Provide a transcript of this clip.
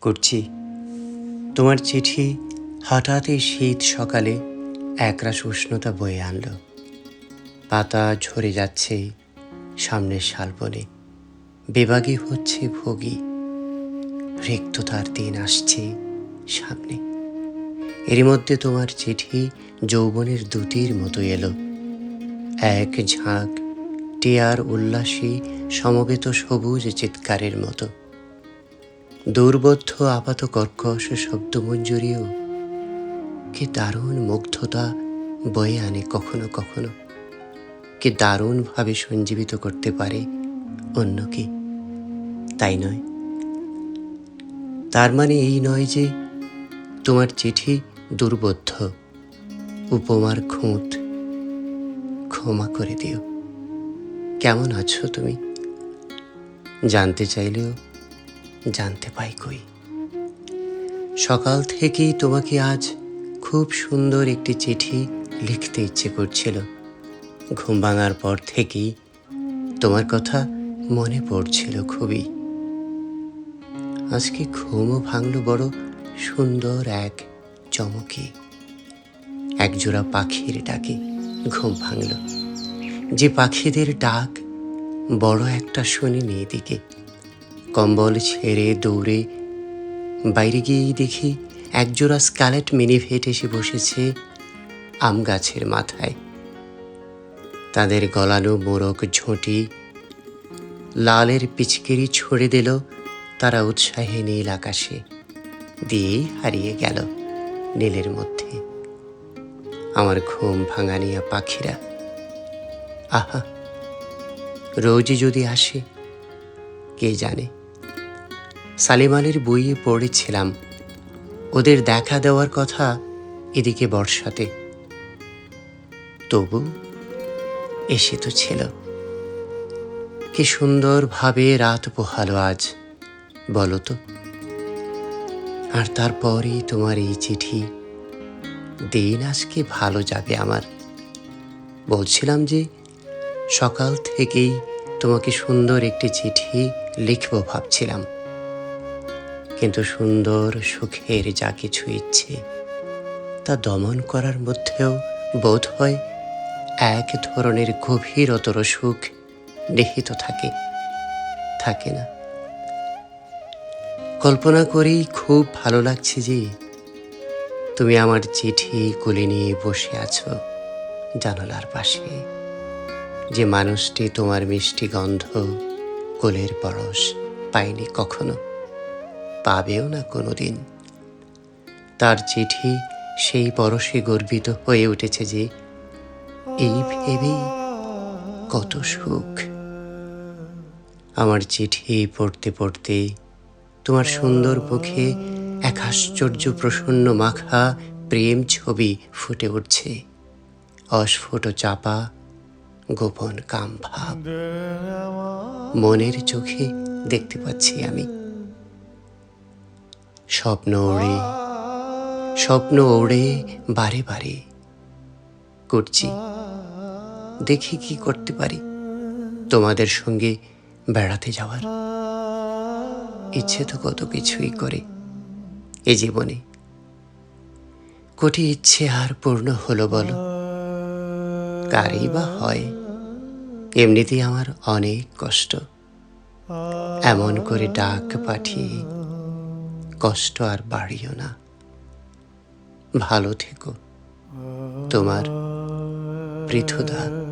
করছি। তোমার চিঠি হঠাৎই শীত সকালে একরাশ উষ্ণতা বয়ে আনলো। পাতা ঝরে যাচ্ছে সামনের শালবনে। বেবাগী হচ্ছে ভোগী। রিক্ততার দিন আসছে সামনে। এরই মধ্যে তোমার চিঠি যৌবনের দুটির মতো এলো। এক ঝাঁক, টিয়ার উল্লাসী সমবেত সবুজ চিৎকারের মতো। দুর্বোধ্য আপাত কর্কশ শব্দমঞ্জুরিও কি দারুণ মুগ্ধতা বয়ে আনে কখনো কখনো? কি দারুণভাবে সঞ্জীবিত করতে পারে অন্যকে তাই নয়। তার মানে এই নয় যে তোমার চিঠি দুর্বোধ্য। উপমার খুঁত ক্ষমা করে দিও। কেমন আছো তুমি? জানতে চাইলেও জানতে পাই কই। সকাল থেকেই তোমাকে আজ খুব সুন্দর একটি চিঠি লিখতে ইচ্ছে করছিল। ঘুম ভাঙার পর থেকেই তোমার কথা মনে পড়ছিল খুবই। আজকে ঘুমও ভাঙল বড় সুন্দর এক চমকে। একজোড়া পাখির ডাকে ঘুম ভাঙল। যে পাখিদের ডাক বড় একটা শুনিনি এদিকে কম্বল ছেড়ে দৌড়ে বাইরে গিয়েই দেখি একজোড়া স্কালেট মিনিভেট এসে বসেছে আম গাছের মাথায়। তাদের গলানো মোরক ঝোঁটি, লালের পিচকিরি ছড়ে দিল, তারা উৎসাহে নীল আকাশে দিয়েই হারিয়ে গেল নীলের মধ্যে। আমার ঘুম ভাঙানিয়া পাখিরা, আহা, রোজই যদি আসে, কে জানে? সালিমানের বইয়ে পড়েছিলাম। ওদের দেখা দেওয়ার কথা এদিকে বর্ষাতে। তবু এসে তো ছিল। কি সুন্দরভাবে রাত পোহালো আজ, বলো তো। আর তারপরেই তোমার এই চিঠি। দিন আজকে ভালো যাবে আমার। বলছিলাম যে সকাল থেকেই তোমাকে সুন্দর একটি চিঠি লিখব ভাবছিলাম। কিন্তু সুন্দর সুখের যা কিছু ইচ্ছে, তা দমন করার মধ্যেও বোধ হয় এক ধরনের গভীরতর সুখ নিহিত থাকে থাকে না। কল্পনা করি খুব ভালো লাগছে যে তুমি আমার চিঠি কুলে নিয়ে বসে আছো জানালার পাশে, যে মানুষটি তোমার মিষ্টি গন্ধ কোলের পরশ পায়নি কখনো। পাবেও না কোনো দিন তার চিঠি সেই পরশে গর্বিত হয়ে উঠেছে যে, এই ভেবেই কত সুখ। আমার চিঠি পড়তে পড়তে তোমার সুন্দর মুখে এক আশ্চর্য প্রসন্ন মাখা প্রেম ছবি ফুটে উঠছে। অস্ফুট চাপা গোপন কাম ভাব মনের চোখে দেখতে পাচ্ছি আমি। স্বপ্ন ওড়ে স্বপ্ন ওড়ে বারে বারে। করছি, দেখি কি করতে পারি। তোমাদের সঙ্গে বেড়াতে যাওয়ার ইচ্ছে তো কত কিছুই করে এ জীবনে। কোটি ইচ্ছে আর পূর্ণ হলো বলো? কারই বা হয়? এমনিতেই আমার অনেক কষ্ট। এমন করে ডাক পাঠিয়ে কষ্ট আর বাড়িও না। ভালো থেকো। তোমার পৃথুদা।